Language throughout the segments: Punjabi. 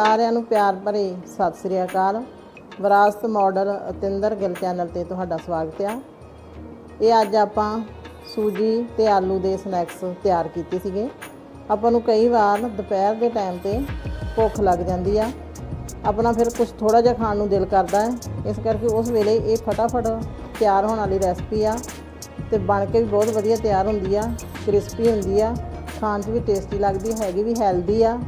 ਸਾਰਿਆਂ ਨੂੰ ਪਿਆਰ ਭਰੇ ਸਤਿ ਸ੍ਰੀ ਅਕਾਲ। ਵਿਰਾਸਤ ਮਾਡਲ ਅਤਿੰਦਰ ਗਿੱਲ ਚੈਨਲ ਤੇ ਤੁਹਾਡਾ ਸਵਾਗਤ ਆ। ਇਹ ਅੱਜ ਆਪਾਂ ਸੂਜੀ ਤੇ ਆਲੂ ਦੇ ਸਨੈਕਸ ਤਿਆਰ ਕੀਤੇ ਸੀਗੇ। ਆਪਾਂ ਨੂੰ ਕਈ ਵਾਰ ਦੁਪਹਿਰ ਦੇ ਟਾਈਮ ਤੇ ਭੁੱਖ ਲੱਗ ਜਾਂਦੀ ਆ। ਆਪਣਾ ਫਿਰ ਕੁਝ ਥੋੜਾ ਜਿਹਾ ਖਾਣ ਨੂੰ ਦਿਲ ਕਰਦਾ ਹੈ। ਇਸ ਕਰਕੇ ਉਸ ਵੇਲੇ ਇਹ ਫਟਾਫਟ ਤਿਆਰ ਹੋਣ ਵਾਲੀ ਰੈਸਪੀ ਆ ਤੇ ਬਣ ਕੇ ਵੀ ਬਹੁਤ ਵਧੀਆ ਤਿਆਰ ਹੁੰਦੀ ਆ, ਕ੍ਰਿਸਪੀ ਹੁੰਦੀ ਆ। ਖਾਣ 'ਚ ਵੀ ਟੇਸਟੀ ਲੱਗਦੀ, ਹੈਗੀ ਵੀ ਹੈਲਦੀ ਆ।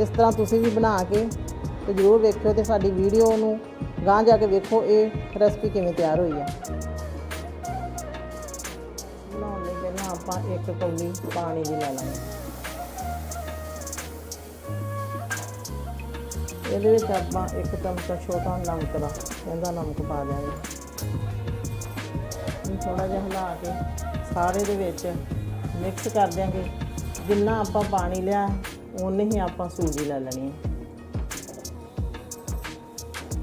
ਇਸ ਤਰ੍ਹਾਂ ਤੁਸੀਂ ਵੀ ਬਣਾ ਕੇ ਤੇ ਜ਼ਰੂਰ ਵੇਖਿਓ ਤੇ ਸਾਡੀ ਵੀਡੀਓ ਨੂੰ ਗਾਂਹ ਜਾ ਕੇ ਵੇਖੋ, ਇਹ ਰੈਸਪੀ ਕਿਵੇਂ ਤਿਆਰ ਹੋਈ ਹੈ ਬਣਾਉਣ ਲਈ ਪਹਿਲਾਂ ਆਪਾਂ ਇੱਕ ਕੌਲੀ ਪਾਣੀ ਦੀ ਲੈ ਲਾਂਗੇ। ਇਹਦੇ ਵਿੱਚ ਆਪਾਂ ਇੱਕ ਚਮਚਾ ਛੋਟਾ ਨਮਕ ਦਾ, ਇਹਦਾ ਨਮਕ ਪਾ ਦਿਆਂਗੇ। ਥੋੜਾ ਜਿਹਾ ਹਿਲਾ ਕੇ ਸਾਰੇ ਦੇ ਵਿੱਚ ਮਿਕਸ ਕਰ ਦਿਆਂਗੇ। ਜਿੰਨਾ ਆਪਾਂ ਪਾਣੀ ਲਿਆ ਉਹਨੇ ਹੀ ਆਪਾਂ ਸੂਜੀ ਲੈ ਲੈਣੀ ਹੈ।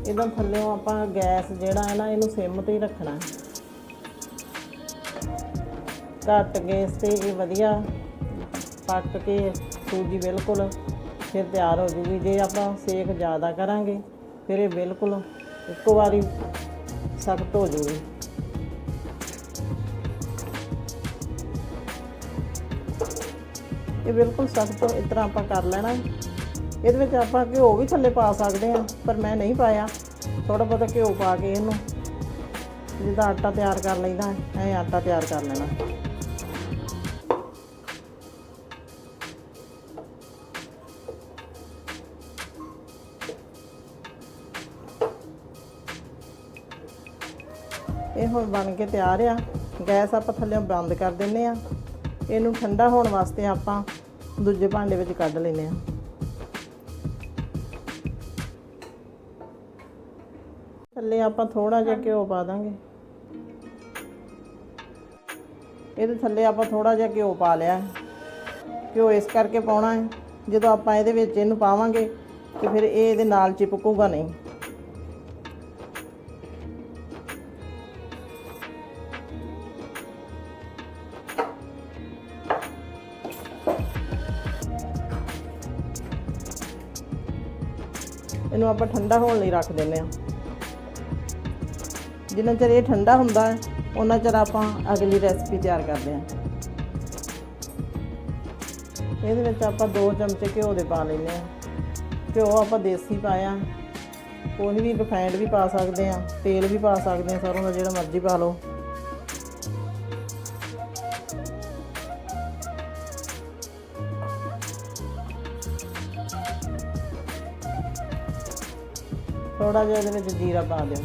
ਇਹਦਾ ਥੱਲੇੋਂ ਆਪਾਂ ਗੈਸ ਜਿਹੜਾ ਹੈ ਨਾ, ਇਹਨੂੰ ਸਿਮ ਤੇ ਹੀ ਰੱਖਣਾ ਘੱਟ ਗੈਸ ਤੇ ਇਹ ਵਧੀਆ ਪੱਕ ਕੇ ਸੂਜੀ ਬਿਲਕੁਲ ਫਿਰ ਤਿਆਰ ਹੋ ਜੂਗੀ। ਜੇ ਆਪਾਂ ਸੇਕ ਜ਼ਿਆਦਾ ਕਰਾਂਗੇ, ਫਿਰ ਇਹ ਬਿਲਕੁਲ ਇੱਕੋ ਵਾਰੀ ਸਖਤ ਹੋ ਜੂਗੀ। ਇਹ ਬਿਲਕੁਲ ਸਖਤ ਇਸ ਤਰ੍ਹਾਂ ਆਪਾਂ ਕਰ ਲੈਣਾ। ਇਹਦੇ ਵਿੱਚ ਆਪਾਂ ਘਿਓ ਵੀ ਥੱਲੇ ਪਾ ਸਕਦੇ ਹਾਂ, ਪਰ ਮੈਂ ਨਹੀਂ ਪਾਇਆ। ਥੋੜਾ ਬਹੁਤਾ ਘਿਓ ਪਾ ਕੇ ਇਹਨੂੰ ਜਿੱਦਾਂ ਆਟਾ ਤਿਆਰ ਕਰ ਲਈਦਾ, ਐ ਆਟਾ ਤਿਆਰ ਕਰ ਲੈਣਾ। ਇਹ ਹੁਣ ਬਣ ਕੇ ਤਿਆਰ ਆ। ਗੈਸ ਆਪਾਂ ਥੱਲੇੋਂ ਬੰਦ ਕਰ ਦਿੰਨੇ ਆ ਇਹਨੂੰ ਠੰਡਾ ਹੋਣ ਵਾਸਤੇ ਆਪਾਂ ਦੂਜੇ ਭਾਂਡੇ ਵਿੱਚ ਕੱਢ ਲੈਨੇ ਆ ਥੱਲੇ ਆਪਾਂ ਥੋੜਾ ਜਿਹਾ ਘਿਓ ਪਾ ਦਾਂਗੇ। ਇਹਦੇ ਥੱਲੇ ਆਪਾਂ ਥੋੜਾ ਜਿਹਾ ਘਿਓ ਪਾ ਲਿਆ ਘਿਓ ਇਸ ਕਰਕੇ ਪਾਉਣਾ ਹੈ, ਜਦੋਂ ਆਪਾਂ ਇਹਦੇ ਵਿੱਚ ਇਹਨੂੰ ਪਾਵਾਂਗੇ ਤੇ ਫਿਰ ਇਹ ਇਹਦੇ ਨਾਲ ਚਿਪਕੂਗਾ ਨਹੀਂ। ਇਹਨੂੰ ਆਪਾਂ ਠੰਡਾ ਹੋਣ ਲਈ ਰੱਖ ਦਿੰਨੇ ਆ ਜਿੰਨਾ ਚਿਰ ਇਹ ਠੰਡਾ ਹੁੰਦਾ ਹੈ ਉਹਨਾਂ ਚਿਰ ਆਪਾਂ ਅਗਲੀ ਰੈਸਪੀ ਤਿਆਰ ਕਰਦੇ ਹਾਂ। ਇਹਦੇ ਵਿੱਚ ਆਪਾਂ 2 ਚਮਚੇ ਘਿਓ ਦੇ ਪਾ ਲੈਨੇ ਆ ਘਿਓ ਆਪਾਂ ਦੇਸੀ ਪਾਇਆ। ਕੋਈ ਵੀ ਰਿਫਾਈਂਡ ਵੀ ਪਾ ਸਕਦੇ ਆ ਤੇਲ ਵੀ ਪਾ ਸਕਦੇ ਆ ਸਰੋਂ ਦਾ ਜਿਹੜਾ ਮਰਜ਼ੀ ਪਾ ਲਓ। ਥੋੜਾ ਜਿਹਾ ਇਹਦੇ ਵਿੱਚ ਜੀਰਾ ਪਾ ਦਿਓ।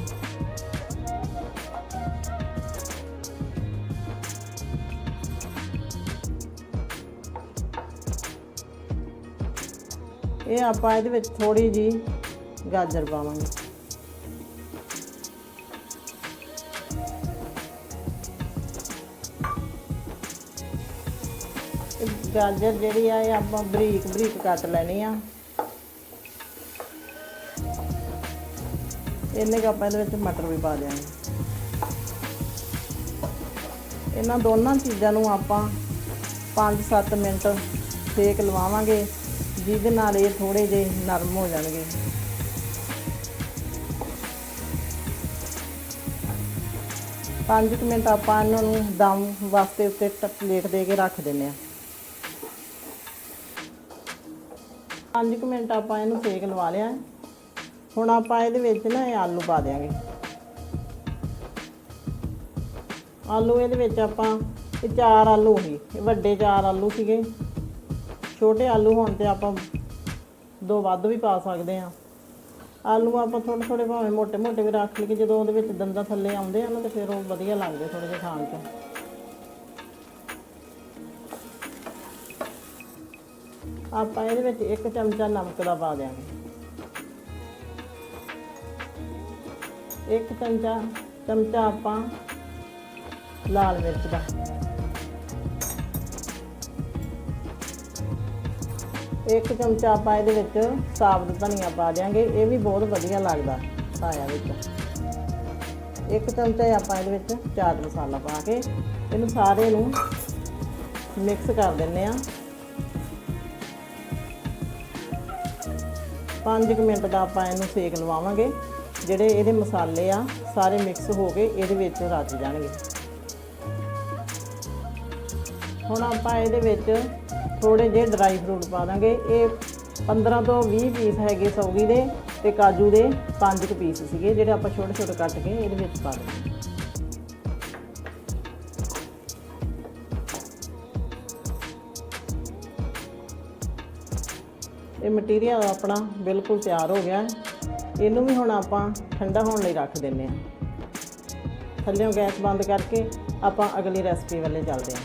ਇਹ ਆਪਾਂ ਇਹਦੇ ਵਿੱਚ ਥੋੜੀ ਜੀ ਗਾਜਰ ਪਾਵਾਂਗੇ। ਗਾਜਰ ਜਿਹੜੀ ਆ, ਇਹ ਆਪਾਂ ਬਰੀਕ ਬਰੀਕ ਕੱਟ ਲੈਣੀ ਆ। ਇੰਨੇ ਕੁ ਆਪਾਂ ਇਹਦੇ ਵਿੱਚ ਮਟਰ ਵੀ ਪਾ ਦਿਆਂਗੇ ਇਹਨਾਂ ਦੋਨਾਂ ਚੀਜ਼ਾਂ ਨੂੰ ਆਪਾਂ 5-7 ਮਿੰਟ ਸੇਕ ਲਵਾਵਾਂਗੇ, ਜਿਹਦੇ ਨਾਲ ਇਹ ਥੋੜੇ ਜਿਹੇ ਨਰਮ ਹੋ ਜਾਣਗੇ। ਪੰਜ ਕੁ ਮਿੰਟ ਆਪਾਂ ਇਹਨਾਂ ਨੂੰ ਦਮ ਵਾਸਤੇ ਉੱਤੇ ਟ- ਪਲੇਟ ਦੇ ਕੇ ਰੱਖ ਦਿੰਨੇ ਆ ਪੰਜ ਕੁ ਮਿੰਟ ਆਪਾਂ ਇਹਨੂੰ ਸੇਕ ਲਵਾ ਲਿਆ। ਹੁਣ ਆਪਾਂ ਇਹਦੇ ਵਿੱਚ ਨਾ ਇਹ ਆਲੂ ਪਾ ਦੇਾਂਗੇ ਆਲੂ ਇਹਦੇ ਵਿੱਚ ਆਪਾਂ, ਇਹ ਚਾਰ ਆਲੂ ਸੀ ਇਹ ਵੱਡੇ ਚਾਰ ਆਲੂ ਸੀਗੇ। ਛੋਟੇ ਆਲੂ ਹੋਣ ਤੇ ਆਪਾਂ ਦੋ ਵੱਧ ਵੀ ਪਾ ਸਕਦੇ ਆ ਆਲੂ ਆਪਾਂ ਥੋੜੇ ਥੋੜੇ ਭਾਵੇਂ ਮੋٹے ਮੋٹے ਵੀ ਰੱਖ ਲਈਏ, ਜਦੋਂ ਉਹਦੇ ਵਿੱਚ ਦੰਦਾਂ ਥੱਲੇ ਆਉਂਦੇ ਆ ਨਾ ਤੇ ਫਿਰ ਉਹ ਵਧੀਆ ਲੱਗਦੇ ਥੋੜੇ ਜਿਹਾ ਖਾਣ 'ਚ। ਆਪਾਂ ਇਹਦੇ ਵਿੱਚ ਇੱਕ ਚਮਚਾ ਨਮਕ ਦਾ ਪਾ ਦਿਆਂਗੇ। ਇੱਕ ਚਮਚਾ ਚਮਚਾ ਆਪਾਂ ਲਾਲ ਮਿਰਚ ਦਾ। ਇੱਕ ਚਮਚਾ ਆਪਾਂ ਇਹਦੇ ਵਿੱਚ ਸਾਬਤ ਧਨੀਆ ਪਾ ਦਿਆਂਗੇ, ਇਹ ਵੀ ਬਹੁਤ ਵਧੀਆ ਲੱਗਦਾ ਪਾਇਆ ਵਿੱਚ। ਇੱਕ ਚਮਚਾ ਆਪਾਂ ਇਹਦੇ ਵਿੱਚ ਚਾਟ ਮਸਾਲਾ ਪਾ ਕੇ, ਇਹਨੂੰ ਸਾਰੇ ਨੂੰ ਮਿਕਸ ਕਰ ਦਿੰਨੇ ਆ 5 ਮਿੰਟ ਦਾ ਆਪਾਂ ਇਹਨੂੰ ਸੇਕ ਲਵਾਵਾਂਗੇ। ਜਿਹੜੇ ਇਹਦੇ ਮਸਾਲੇ ਆ, ਸਾਰੇ ਮਿਕਸ ਹੋ ਕੇ ਇਹਦੇ ਵਿੱਚ ਰਚ ਜਾਣਗੇ। ਹੁਣ ਆਪਾਂ ਇਹਦੇ ਵਿੱਚ ਥੋੜੇ ਜਿਹੇ ਡਰਾਈ ਫਰੂਟ ਪਾ ਦਾਂਗੇ। ਇਹ 15 ਤੋਂ 20 ਪੀਸ ਹੈਗੇ ਸੌਗੀ ਦੇ ਤੇ ਕਾਜੂ ਦੇ 5 ਕੁ ਪੀਸ ਸੀਗੇ, ਜਿਹੜੇ ਆਪਾਂ ਛੋਟੇ ਛੋਟੇ ਕੱਟ ਕੇ ਇਹਦੇ ਵਿੱਚ ਪਾ ਦਾਂਗੇ। ਇਹ ਮਟੀਰੀਅਲ ਆਪਣਾ ਬਿਲਕੁਲ ਤਿਆਰ ਹੋ ਗਿਆ ਹੈ। ਇਹਨੂੰ ਵੀ ਹੁਣ ਆਪਾਂ ਠੰਡਾ ਹੋਣ ਲਈ ਰੱਖ ਦਿੰਨੇ ਆ ਥੱਲੇੋਂ ਗੈਸ ਬੰਦ ਕਰਕੇ ਆਪਾਂ ਅਗਲੀ ਰੈਸਪੀ ਵੱਲੇ ਚੱਲਦੇ ਹਾਂ।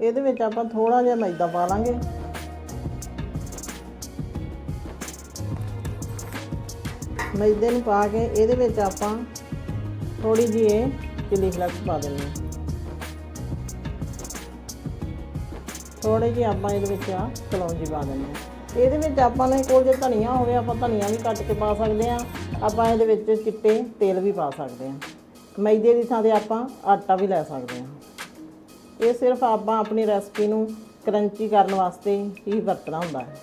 ਇਹਦੇ ਵਿੱਚ ਆਪਾਂ ਥੋੜਾ ਜਿਹਾ ਮੈਦਾ ਪਾ ਲਾਂਗੇ। ਮੈਦੇ ਨੂੰ ਪਾ ਕੇ ਇਹਦੇ ਵਿੱਚ ਆਪਾਂ ਥੋੜੀ ਜਿਹੀ ਇਹ ਚਿਲੀ ਫਲੈਕਸ ਪਾ ਦਿੰਦੇ ਹਾਂ। ਥੋੜੇ ਜਿਹੇ ਆਪਾਂ ਇਹਦੇ ਵਿੱਚ ਆ ਕਲੌਂਜੀ ਪਾ ਦਿੰਦੇ ਹਾਂ। ਇਹਦੇ ਵਿੱਚ ਆਪਾਂ ਨੇ ਕੋਲ ਜੇ ਧਨੀਆ ਹੋਵੇ, ਆਪਾਂ ਧਨੀਆ ਵੀ ਕੱਟ ਕੇ ਪਾ ਸਕਦੇ ਆ ਆਪਾਂ ਇਹਦੇ ਵਿੱਚ ਚਿੱਟੇ ਤੇਲ ਵੀ ਪਾ ਸਕਦੇ ਆ ਮੈਦੇ ਦੀ ਥਾਂ ਤੇ ਆਪਾਂ ਆਟਾ ਵੀ ਲੈ ਸਕਦੇ ਆ ਇਹ ਸਿਰਫ ਆਪਾਂ ਆਪਣੀ ਰੈਸਪੀ ਨੂੰ ਕਰੰਚੀ ਕਰਨ ਵਾਸਤੇ ਹੀ ਵਰਤਣਾ ਹੁੰਦਾ ਹੈ।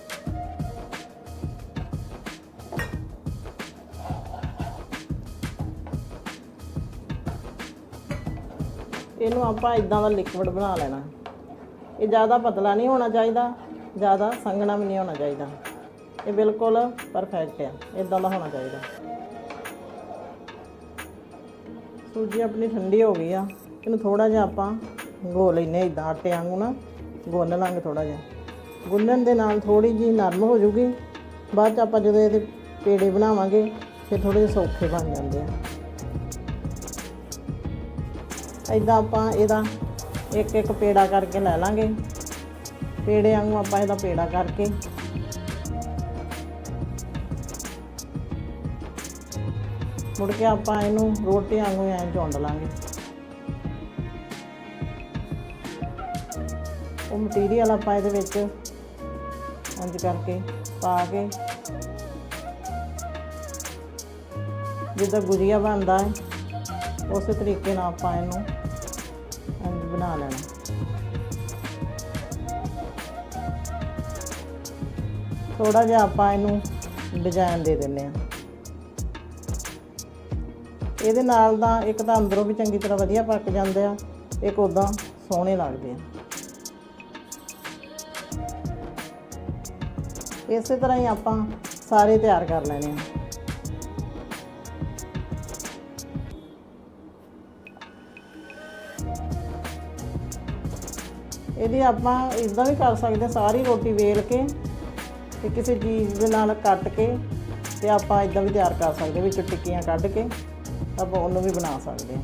ਇਹਨੂੰ ਆਪਾਂ ਇਦਾਂ ਦਾ ਲਿਕਵਿਡ ਬਣਾ ਲੈਣਾ। ਇਹ ਜ਼ਿਆਦਾ ਪਤਲਾ ਨਹੀਂ ਹੋਣਾ ਚਾਹੀਦਾ। ਜ਼ਿਆਦਾ ਸੰਘਣਾ ਵੀ ਨਹੀਂ ਹੋਣਾ ਚਾਹੀਦਾ। ਇਹ ਬਿਲਕੁਲ ਪਰਫੈਕਟ ਆ। ਇਦਾਂ ਦਾ ਹੋਣਾ ਚਾਹੀਦਾ। ਸੂਜੀ ਆਪਣੀ ਠੰਡੀ ਹੋ ਗਈ ਆ। ਇਹਨੂੰ ਥੋੜਾ ਜਿਹਾ ਆਪਾਂ ਗੋ ਲੈਨੇ ਇਦਾਂ ਆਟੇ ਵਾਂਗੂ ਨਾ। ਗੁੰਨ ਲਾਂਗੇ ਥੋੜਾ ਜਿਹਾ। ਗੁੰਨਣ ਦੇ ਨਾਲ ਥੋੜੀ ਜੀ ਨਰਮ ਹੋ ਜੂਗੀ। ਬਾਅਦ ਚ ਆਪਾਂ ਜਦੋਂ ਇਹਦੇ ਪੇੜੇ ਬਣਾਵਾਂਗੇ, ਫਿਰ ਥੋੜੇ ਜਿਹੇ ਸੌਖੇ ਬਣ ਜਾਂਦੇ ਆ। ਇਦਾਂ ਆਪਾਂ ਇਹਦਾ ਇੱਕ ਇੱਕ ਪੇੜਾ ਕਰਕੇ ਲੈ ਲਾਂਗੇ। ਪੇੜੇ ਵਾਂਗੂ ਆਪਾਂ ਇਹਦਾ ਪੇੜਾ ਕਰਕੇ। ਮੁੜ ਕੇ ਆਪਾਂ ਇਹਨੂੰ ਰੋਟੀ ਵਾਂਗੂ ਐਂ ਝੁੰਡ ਲਾਂਗੇ। ਉਹ ਮਟੀਰੀਅਲ ਆਪਾਂ ਇਹਦੇ ਵਿੱਚ ਇੰਜ ਕਰਕੇ ਪਾ ਕੇ ਜਿੱਦਾਂ ਗੁਜੀਆ ਬਣਦਾ ਹੈ, ਉਸੇ ਤਰੀਕੇ ਨਾਲ ਆਪਾਂ ਇਹਨੂੰ ਇੰਜ ਬਣਾ ਲੈਣਾ। ਥੋੜਾ ਜਿਹਾ ਆਪਾਂ ਇਹਨੂੰ ਡਿਜ਼ਾਈਨ ਦੇ ਦਿੰਨੇ ਆ ਇਹਦੇ ਨਾਲ ਦਾ ਇੱਕ ਤਾਂ ਅੰਦਰੋਂ ਵੀ ਚੰਗੀ ਤਰ੍ਹਾਂ ਵਧੀਆ ਪੱਕ ਜਾਂਦੇ ਆ, ਇੱਕ ਉਦਾਂ ਸੋਹਣੇ ਲੱਗਦੇ ਆ। ਇਸੇ ਤਰ੍ਹਾਂ ਹੀ ਆਪਾਂ ਸਾਰੇ ਤਿਆਰ ਕਰ ਲੈਣੇ ਆ। ਇਹਦੀ ਆਪਾਂ ਇਦਾਂ ਵੀ ਕਰ ਸਕਦੇ ਸਾਰੀ ਰੋਟੀ ਵੇਲ ਕੇ ਤੇ ਕਿਸੇ ਚੀਜ਼ ਦੇ ਨਾਲ ਕੱਟ ਕੇ ਤੇ ਆਪਾਂ ਇਦਾਂ ਵੀ ਤਿਆਰ ਕਰ ਸਕਦੇ ਵਿੱਚ ਟਿੱਕੀਆਂ ਕੱਢ ਕੇ ਆਪਾਂ ਉਹਨੂੰ ਵੀ ਬਣਾ ਸਕਦੇ ਹਾਂ।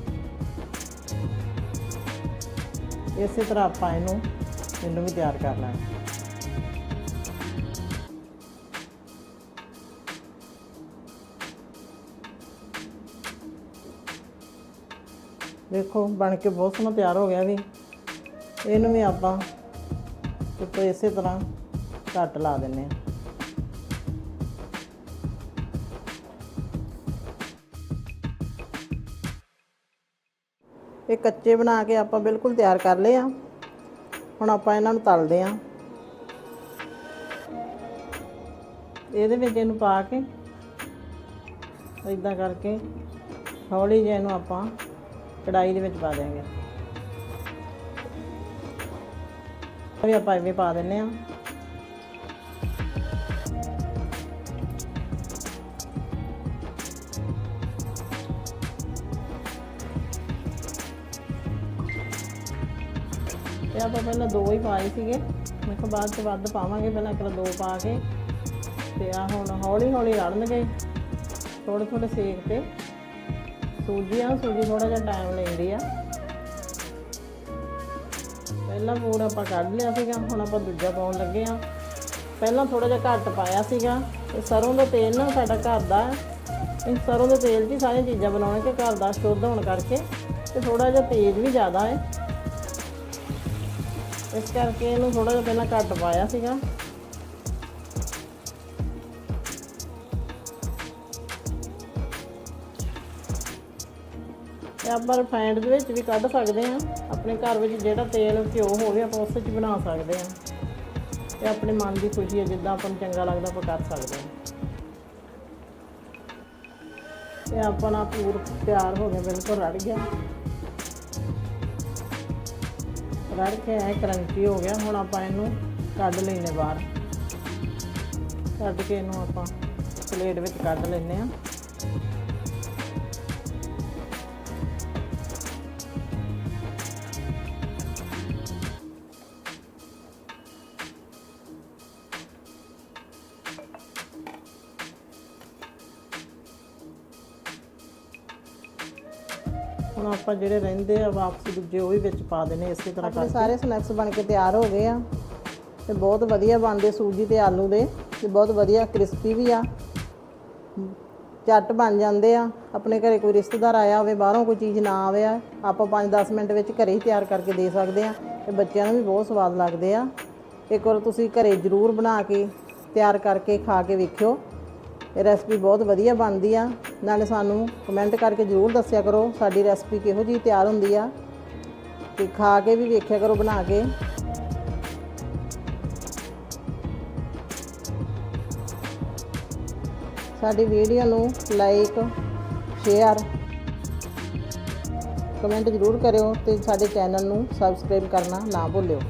ਇਸੇ ਤਰ੍ਹਾਂ ਆਪਾਂ ਇਹਨੂੰ ਇਹਨੂੰ ਵੀ ਤਿਆਰ ਕਰ ਲੈਣਾ। ਦੇਖੋ, ਬਣ ਕੇ ਬਹੁਤ ਸੋਹਣਾ ਤਿਆਰ ਹੋ ਗਿਆ ਵੀ। ਇਹਨੂੰ ਵੀ ਆਪਾਂ ਉੱਤੋਂ ਇਸੇ ਤਰ੍ਹਾਂ ਕੱਟ ਲਾ ਦਿੰਨੇ ਆ ਇਹ ਕੱਚੇ ਬਣਾ ਕੇ ਆਪਾਂ ਬਿਲਕੁਲ ਤਿਆਰ ਕਰ ਲਏ ਆ। ਹੁਣ ਆਪਾਂ ਇਹਨਾਂ ਨੂੰ ਤਲਦੇ ਆ। ਇਹਦੇ ਵਿੱਚ ਇਹਨੂੰ ਪਾ ਕੇ ਇਦਾਂ ਕਰਕੇ ਹੌਲੀ ਜਿਹੀ ਇਹਨੂੰ ਆਪਾਂ ਕੜਾਈ ਦੇ ਵਿੱਚ ਪਾ ਦੇਵਾਂਗੇ ਵੀ ਆਪਾਂ ਐਵੇਂ ਪਾ ਦਿੰਨੇ ਆ। ਪਹਿਲਾਂ ਦੋ ਹੀ ਪਾਏ ਸੀਗੇ, ਮੈਂ ਕਿਹਾ ਬਾਅਦ ਚ ਵੱਧ ਪਾਵਾਂਗੇ, ਪਹਿਲਾਂ ਇੱਕ ਦੋ ਪਾ ਕੇ, ਤੇ ਆ ਹੁਣ ਹੌਲੀ ਹੌਲੀ ਰੜਨਗੇ ਥੋੜੇ ਥੋੜੇ ਸੇਕ ਤੇ। ਸੂਜੀ ਆ ਸੂਜੀ ਥੋੜਾ ਜਿਹਾ ਟਾਈਮ ਲੈਂਦੀ ਆ। ਪਹਿਲਾਂ ਪੂੜ ਆਪਾਂ ਕੱਢ ਲਿਆ ਸੀਗਾ, ਹੁਣ ਆਪਾਂ ਦੂਜਾ ਪਾਉਣ ਲੱਗੇ ਆ। ਪਹਿਲਾਂ ਥੋੜਾ ਜਿਹਾ ਘੱਟ ਪਾਇਆ ਸੀਗਾ, ਤੇ ਸਰੋਂ ਦਾ ਤੇਲ ਨਾ ਸਾਡਾ ਘਰ ਦਾ ਹੈ। ਇਹ ਸਰੋਂ ਦੇ ਤੇਲ 'ਚ ਹੀ ਸਾਰੀਆਂ ਚੀਜ਼ਾਂ ਬਣਾਉਣੇ ਤੇ ਘਰ ਦਾ ਸ਼ੁੱਧ ਹੋਣ ਕਰਕੇ, ਤੇ ਥੋੜਾ ਜਿਹਾ ਤੇਜ਼ ਵੀ ਜ਼ਿਆਦਾ ਹੈ। ਇਸ ਕਰਕੇ ਇਹਨੂੰ ਥੋੜਾ ਜਿਹਾ ਪਹਿਲਾਂ ਘੱਟ ਪਾਇਆ ਸੀਗਾ। ਤੇ ਆਪਾਂ ਰਿਫਾਈਂਡ ਦੇ ਵਿੱਚ ਵੀ ਕੱਢ ਸਕਦੇ ਆ ਆਪਣੇ ਘਰ ਵਿੱਚ ਜਿਹੜਾ ਤੇਲ ਘਿਓ ਹੋਵੇ, ਆਪਾਂ ਉਸ ਵਿੱਚ ਬਣਾ ਸਕਦੇ ਆ ਇਹ ਆਪਣੇ ਮਨ ਦੀ ਖੁਸ਼ੀ ਹੈ, ਜਿੱਦਾਂ ਆਪਾਂ ਨੂੰ ਚੰਗਾ ਲੱਗਦਾ, ਆਪਾਂ ਕਰ ਸਕਦੇ ਹਾਂ। ਇਹ ਆਪਣਾ ਪੂਰ ਤਿਆਰ ਹੋ ਗਿਆ ਬਿਲਕੁਲ ਰੜ ਗਿਆ। ਰੜ ਕੇ ਐ ਕਰੰਚੀ ਹੋ ਗਿਆ, ਹੁਣ ਆਪਾਂ ਇਹਨੂੰ ਕੱਢ ਲੈਨੇ ਬਾਹਰ। ਕੱਢ ਕੇ ਇਹਨੂੰ ਆਪਾਂ ਪਲੇਟ ਵਿੱਚ ਕੱਢ ਲੈਨੇ ਆ ਆਪਾਂ ਜਿਹੜੇ ਰਹਿੰਦੇ ਆ ਵਾਪਸ ਦੂਜੇ ਉਹ ਵੀ ਵਿੱਚ ਪਾ ਦੇਣੇ ਇਸੇ ਤਰ੍ਹਾਂ ਕਰਕੇ। ਸਾਰੇ ਸਨੈਕਸ ਬਣ ਕੇ ਤਿਆਰ ਹੋ ਗਏ ਆ। ਤੇ ਬਹੁਤ ਵਧੀਆ ਬਣਦੇ ਸੂਜੀ ਤੇ ਆਲੂ ਦੇ। ਤੇ ਬਹੁਤ ਵਧੀਆ ਕ੍ਰਿਸਪੀ ਵੀ ਆ। ਝੱਟ ਬਣ ਜਾਂਦੇ ਆ। ਆਪਣੇ ਘਰੇ ਕੋਈ ਰਿਸ਼ਤੇਦਾਰ ਆਇਆ ਹੋਵੇ ਬਾਹਰੋਂ ਕੋਈ ਚੀਜ਼ ਨਾ ਆਵੇ ਆ ਆਪਾਂ 5-10 ਮਿੰਟ ਵਿੱਚ ਘਰੇ ਹੀ ਤਿਆਰ ਕਰਕੇ ਦੇ ਸਕਦੇ ਆ। ਤੇ ਬੱਚਿਆਂ ਨੂੰ ਵੀ ਬਹੁਤ ਸਵਾਦ ਲੱਗਦੇ ਆ। ਇੱਕ ਵਾਰ ਤੁਸੀਂ ਘਰੇ ਜ਼ਰੂਰ ਬਣਾ ਕੇ ਤਿਆਰ ਕਰਕੇ ਖਾ ਕੇ ਵੇਖਿਓ। ਇਹ ਰੈਸਪੀ ਬਹੁਤ ਵਧੀਆ ਬਣਦੀ ਆ। ਨਾਲੇ ਸਾਨੂੰ ਕਮੈਂਟ ਕਰਕੇ ਜ਼ਰੂਰ ਦੱਸਿਆ ਕਰੋ ਸਾਡੀ ਰੈਸਪੀ ਕਿਹੋ ਜਿਹੀ ਤਿਆਰ ਹੁੰਦੀ ਆ ਤੇ ਖਾ ਕੇ ਵੀ ਵੇਖਿਆ ਕਰੋ ਬਣਾ ਕੇ। ਸਾਡੀ ਵੀਡੀਓ ਨੂੰ ਲਾਈਕ ਸ਼ੇਅਰ ਕਮੈਂਟ ਜ਼ਰੂਰ ਕਰਿਓ ਤੇ ਸਾਡੇ ਚੈਨਲ ਨੂੰ ਸਬਸਕ੍ਰਾਈਬ ਕਰਨਾ ਨਾ ਭੁੱਲਿਓ।